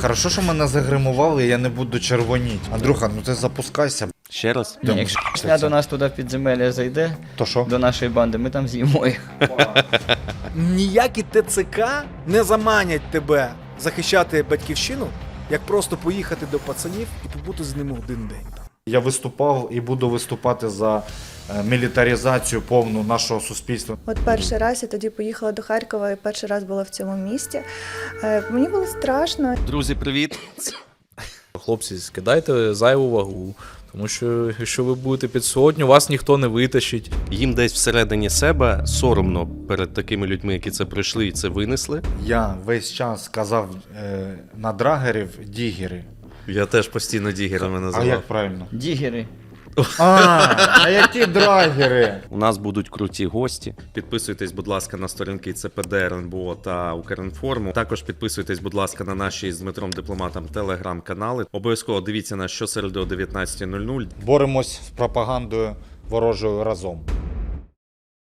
Хорошо, що мене загримували, я не буду червоніти. Андрюха, ну ти запускайся. Ще раз. Ні, якщо Шня до нас туди в підземелля зайде, То що? до нашої банди, ми там з'їмо їх. Ніякі ТЦК не заманять тебе захищати батьківщину, як просто поїхати до пацанів і побути з ними один день. Я виступав і буду виступати за е, мілітаризацію повну нашого суспільства. От перший раз я тоді поїхала до Харкова і перший раз була в цьому місті. Е, Мені було страшно. Друзі, привіт. Хлопці, скидайте зайву вагу, тому що якщо ви будете під сотню, вас ніхто не витащить. Їм десь всередині себе соромно перед такими людьми, які це пройшли і це винесли. Я весь час казав е, на драгерів дігери. Я теж постійно дігерами А називав. як правильно? Дігери. А, а які драгери? У нас будуть круті гості. Підписуйтесь, будь ласка, на сторінки ЦПД, РНБО та Укрінформу. Також підписуйтесь, будь ласка, на наші з Дмитром Дипломатом телеграм-канали. Обов'язково дивіться нас щосереди о 19.00. Боремось з пропагандою ворожою разом.